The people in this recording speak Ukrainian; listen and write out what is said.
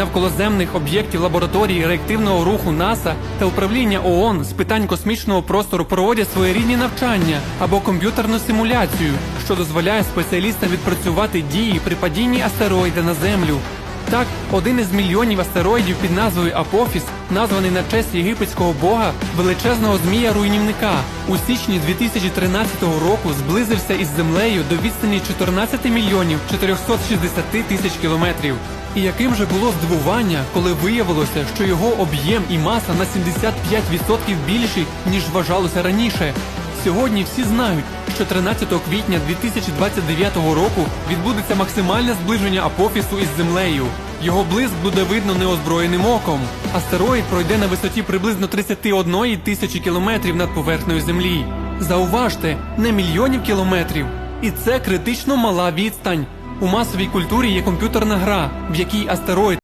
навколоземних об'єктів лабораторії реактивного руху НАСА та управління ООН з питань космічного простору проводять своєрідні навчання або комп'ютерну симуляцію, що дозволяє спеціалістам відпрацювати дії при падінні астероїда на Землю. Так, один із мільйонів астероїдів під назвою Апофіс, названий на честь єгипетського бога величезного змія руйнівника, у січні 2013 року зблизився із землею до відстані 14 мільйонів 460 тисяч кілометрів. І яким же було здивування, коли виявилося, що його об'єм і маса на 75% більші, ніж вважалося раніше. Сьогодні всі знають, що 13 квітня 2029 року відбудеться максимальне зближення апофісу із землею. Його блиск буде видно неозброєним оком. Астероїд пройде на висоті приблизно 31 тисячі кілометрів над поверхнею землі. Зауважте, не мільйонів кілометрів. І це критично мала відстань. У масовій культурі є комп'ютерна гра, в якій астероїд